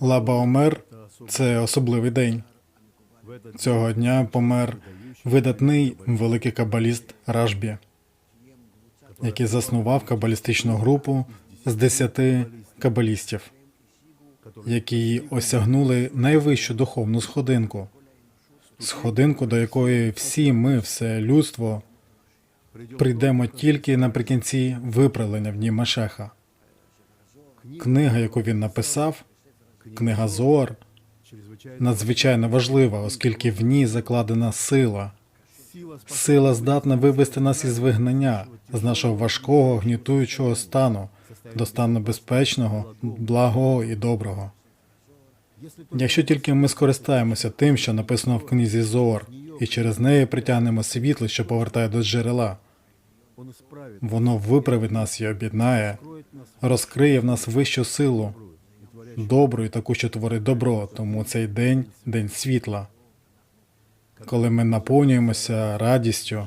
Лабаомер це особливий день. Цього дня помер видатний великий кабаліст Рашбі, який заснував кабалістичну групу з десяти кабалістів, які осягнули найвищу духовну сходинку, сходинку, до якої всі ми, все людство, прийдемо тільки наприкінці виправлення в дні Машеха. Книга, яку він написав, книга Зоар, надзвичайно важлива, оскільки в ній закладена сила. Сила здатна вивести нас із вигнання, з нашого важкого, гнітуючого стану до стану безпечного, благого і доброго. Якщо тільки ми скористаємося тим, що написано в книзі Зоар, і через неї притягнемо світло, що повертає до джерела, воно виправить нас і об'єднає, розкриє в нас вищу силу, добру і таку, що творить добро. Тому цей день день світла. Коли ми наповнюємося радістю,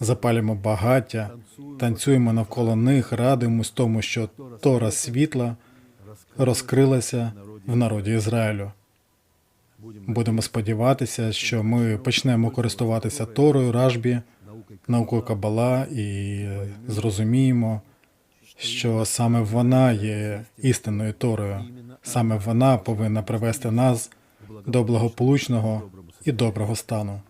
запалюємо багаття, танцюємо навколо них, радуємось тому, що Тора світла розкрилася в народі Ізраїлю. Будемо сподіватися, що ми почнемо користуватися Торою, Рашбі, наукою Кабала і зрозуміємо, що саме вона є істинною Торою. Саме вона повинна привести нас до благополучного і доброго стану.